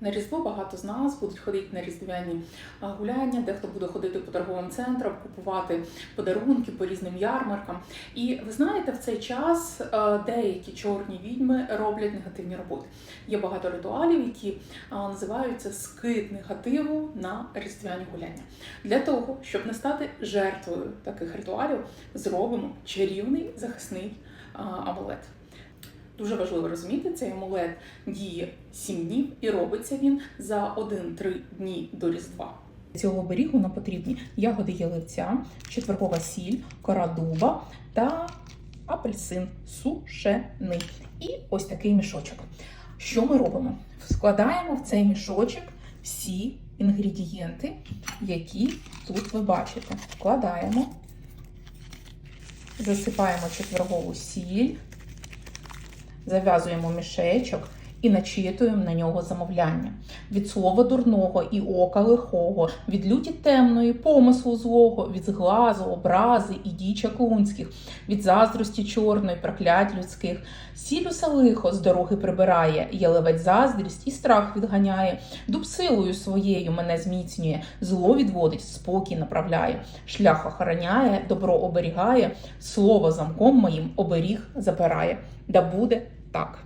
На Різдво багато з нас будуть ходити на різдвяні гуляння, дехто буде ходити по торговим центрам, купувати подарунки по різним ярмаркам. І ви знаєте, в цей час е, деякі чорні відьми роблять негативні роботи. Є багато ритуалів, які називаються скид негативу на різдвяні гуляння. Для того, щоб не стати жертвою таких ритуалів, зробимо чарівний захисний амулет. Дуже важливо розуміти, цей амулет діє 7 днів і робиться він за 1-3 дні до Різдва. Цього оберігу нам потрібні ягоди яливця, четвергова сіль, кора дуба та апельсин сушений. І ось такий мішочок. Що ми робимо? Складаємо в цей мішочок всі інгредієнти, які тут ви бачите. Вкладаємо, засипаємо четвергову сіль, зав'язуємо мішечок і начитуємо на нього замовляння. Від слова дурного і ока лихого, від люті темної, помислу злого, від зглазу, образи і діча клунських, від заздрості чорної, проклять людських. Сілюса лихо з дороги прибирає, яливець заздрість і страх відганяє. Дуб силою своєю мене зміцнює, зло відводить, спокій направляє, шлях охороняє, добро оберігає, слово замком моїм оберіг запирає. Да буде так.